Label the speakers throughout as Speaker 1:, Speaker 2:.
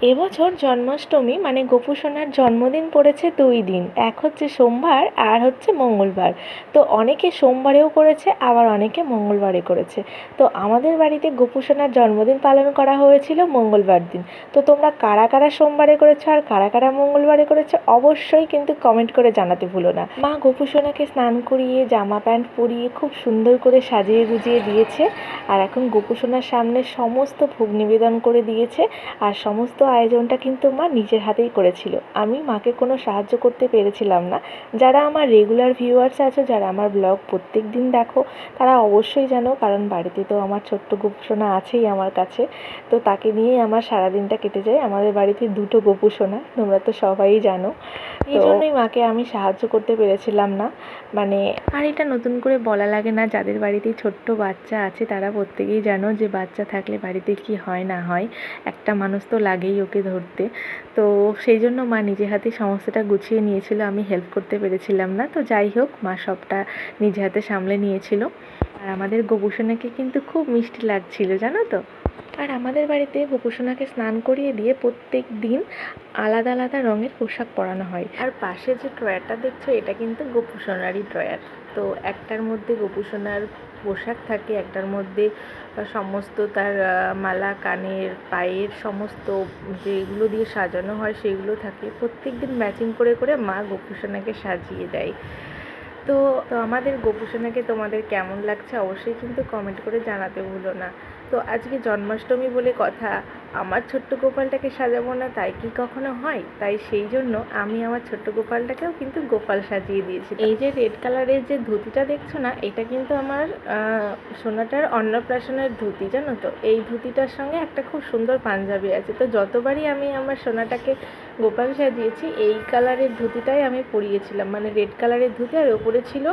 Speaker 1: এবছর জন্মাষ্টমী মানে গোপু সোনার জন্মদিন পড়েছে দুই দিন। এক হচ্ছে সোমবার, আর হচ্ছে মঙ্গলবার। তো অনেকে সোমবারেও করেছে, আবার অনেকে মঙ্গলবারে করেছে। তো আমাদের বাড়িতে গোপু সোনার জন্মদিন পালন করা হয়েছিল মঙ্গলবার দিন। তো তোমরা কারা কারা সোমবারে করেছ আর কারা কারা মঙ্গলবারে করেছ, অবশ্যই কিন্তু কমেন্ট করে জানাতে ভুলো না। মা গোপু সোনাকে স্নান করিয়ে, জামা প্যান্ট পরিয়ে খুব সুন্দর করে সাজিয়ে গুজিয়ে দিয়েছে। আর এখন গোপু সোনার সামনে সমস্ত ভোগ নিবেদন করে দিয়েছে। আর সমস্ত আয়োজনটা কিন্তু মা নিজের হাতেই করেছিল। আমি মাকে কোনো সাহায্য করতে পেরেছিলাম না। যারা আমার রেগুলার ভিউয়ার্স আছো যারা আমার ব্লগ প্রত্যেক দিন দেখো তারা অবশ্যই জানো কারণ বাড়িতে তো আমার ছোট্ট গোপুসোনা আছেই আমার কাছে। তো তাকে নিয়েই আমার সারাদিনটা কেটে যায়। আমাদের বাড়িতে দুটো গোপুসোনা তোমরা তো সবাই জানো। এই জন্যই মাকে আমি সাহায্য করতে পেরেছিলাম না। মানে আর এটা নতুন করে বলা লাগে না যাদের বাড়িতে ছোট্ট বাচ্চা আছে তারা প্রত্যেকেই জানো যে বাচ্চা থাকলে বাড়িতে কি হয় না হয়। একটা মানুষ তো লাগেই ওকে ধরতে। তো সেই জন্য মা নিজে হাতে সমস্তটা গুছিয়ে নিয়েছিল, আমি হেল্প করতে পেরেছিলাম না। তো যাই হোক, মা সবটা নিজে হাতে সামলে নিয়েছিল। আর আমাদের গোপুসোনাকে কিন্তু খুব মিষ্টি লাগছিল, জানো তো? আর আমাদের বাড়িতে গোপুসোনাকে স্নান করিয়ে দিয়ে প্রত্যেক দিন আলাদা আলাদা রঙের পোশাক পরানো হয়। আর পাশে যে ড্রয়ারটা দেখছ, এটা কিন্তু গোপুসোনারই ড্রয়ার। তো একটার মধ্যে গোপুসোনার পোশাক থাকে, একটার মধ্যে সমস্ত তার মালা, কানের, পায়ের সমস্ত যেগুলো দিয়ে সাজানো হয় সেগুলো থাকে। প্রত্যেক দিন ম্যাচিং করে করে মা গোপুসোনাকে সাজিয়ে দেয়। তো তো আমাদের গোপুসোনাকে তোমাদের কেমন লাগছে অবশ্যই কিন্তু কমেন্ট করে জানাতে ভুলো না। তো আজকে জন্মাষ্টমী বলে কথা, আমার ছোট্ট গোপালটাকে সাজাবো না তাই কি কখনো হয়? তাই সেই জন্য আমি আমার ছোট্ট গোপালটাকেও কিন্তু গোপাল সাজিয়ে দিয়েছি। এই যে রেড কালারের যে ধুতিটা দেখছ না, এটা কিন্তু আমার সোনাটার অন্নপ্রাশনের ধুতি, জানো তো? এই ধুতিটার সঙ্গে একটা খুব সুন্দর পাঞ্জাবি আছে। তো যতবারই আমি আমার সোনাটাকে গোপাল সাজিয়েছি, এই কালারের ধুতিটাই আমি পরিয়েছিলাম। মানে রেড কালারের ধুতি আর ওপরে ছিল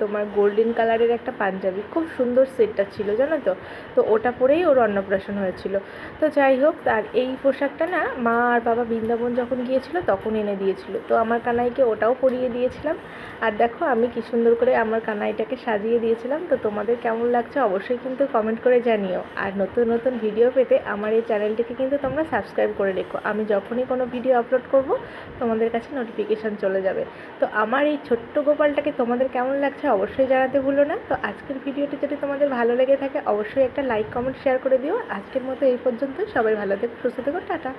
Speaker 1: তোমার গোল্ডেন কালারের একটা পাঞ্জাবি। খুব সুন্দর সেটটা ছিল, জানো তো? তো ওটা পরেই ওর অন্নপ্রাশন হয়েছিল। তো যাই হোক তার এই পোশাকটা না মা আর বাবা বৃন্দাবন যখন গিয়েছিল তখন এনে দিয়েছিল। তো আমার কানাইকে ওটাও পরিয়ে দিয়েছিলাম। আর দেখো, আমি কি সুন্দর করে আমার কানাইটাকে সাজিয়ে দিয়েছিলাম। তো তোমাদের কেমন লাগছে অবশ্যই কিন্তু কমেন্ট করে জানিও। আর নতুন নতুন ভিডিও পেতে আমার এই চ্যানেলটিকে কিন্তু তোমরা সাবস্ক্রাইব করে রেখো। আমি যখনই কোনো ভিডিও আপলোড করব, তোমাদের কাছে নোটিফিকেশান চলে যাবে। তো আমার এই ছোট্ট গোপালটাকে তোমাদের কেমন লাগছে অবশ্যই জানাতে ভুলো না। তো আজকের ভিডিওটি যদি তোমাদের ভালো লেগে থাকে, অবশ্যই একটা লাইক কমেন্ট শেয়ার করে দিও। আজকের মতো এই পর্যন্ত। সবাই ভালো থেকো, সুস্থ থেকো, টাটা।